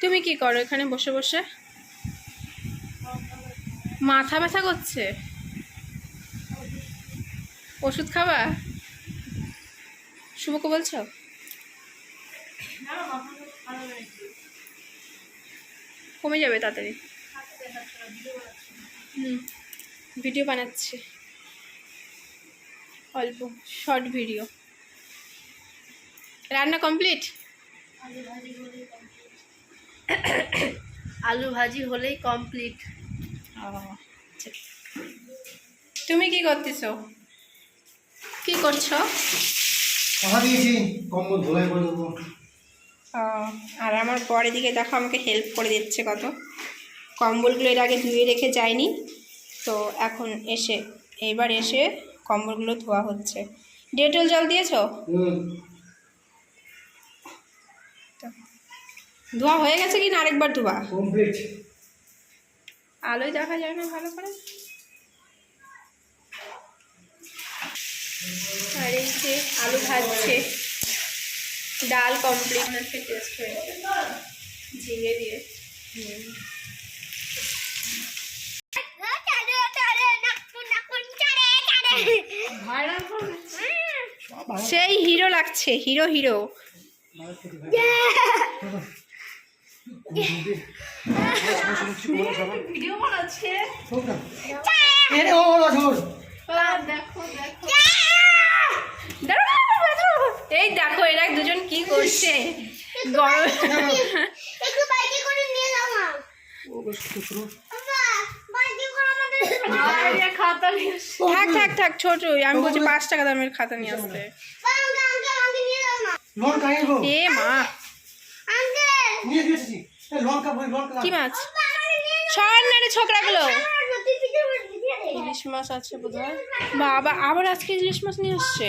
তুমি কি করো এখানে বসে বসে? মাথা ব্যথা করছে? ওষুধ খাবা? শুভকে বলছো? কমে যাবে তাড়াতাড়ি। হুম, ভিডিও বানাচ্ছি। অল্প, শর্ট ভিডিও। রান্না কমপ্লিট? আলু ভাজি হলেই কমপ্লিট। তুমি কি করতেছো? কি করছ? কথা দিয়েছি কম্বল ধোলাই করে দেবো। ও, আর আমার পরের দিকে দেখো আমাকে হেল্প করে দিচ্ছে কত। কম্বলগুলো এর আগে ধুয়ে রেখে যায়নি তো এখন এসে এইবার এসে কম্বলগুলো ধোয়া হচ্ছে। ডেটল জল দিয়েছ? ধোয়া হয়ে গেছে কি না আরেকবার ধোয়া? কমপ্লিট আলোয় দেখা যায় না ভালো করে। আর এই যে আলু ভাজছে। ডাল কমপ্লিট আজকে টেস্ট হয়েছে ঝিঙে দিয়ে। সেই হিরো লাগছে হিরো হিরো। ভিডিও বানাচ্ছে। ও ঝোল দেখো দেখো। দাঁড়াও, দাঁড়াও। এই দেখো এরা দুজন কি করছে? গরম থাক থাক থাক ছোট আমি বলছি পাঁচ টাকা দামের খাতা নিয়ে আসতে। এ মা। নিয়ে দিয়েছি লঙ্কা বই লঙ্কা কি মাছ? না রে ছোকরাগুলো। ইলিশ মাছ আছে বোধহয়। বাবা আবার আজকে ইলিশ মাছ নিয়ে আসছে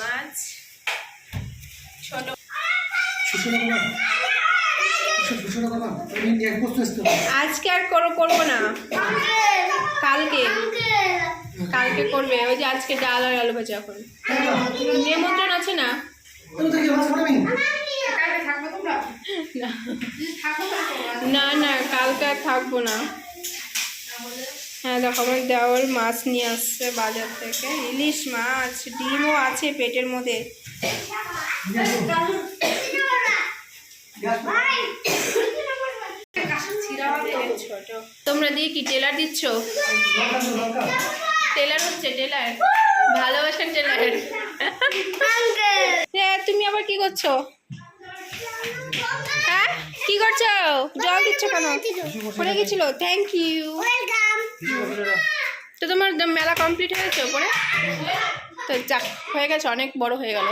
মাছ ছোট আজকে আর করো করব না। কালকে। কালকে করবে। ওই যে আজকে ডাল আর আলু ভাজা এখন। নিমন্ত্রণ আছে না? না না কালকে আর থাকব না। হ্যাঁ দেখো আমার দেওয়ার মাছ নিয়ে আসছে বাজার থেকে। ইলিশ মাছ ডিমও আছে পেটের মধ্যে। তোমরা দিয়ে কি টেলার দিচ্ছ? টেলার হচ্ছে টেলার। ভালোবাসার টেলার। করছ? হ্যাঁ? কি করছ? জল দিচ্ছ কেন? পড়ে গেছিল? থ্যাংক ইউ তো তোমার মেলা কমপ্লিট হয়েছে ওপরে? তো যাক হয়ে গেছে অনেক বড় হয়ে গেল।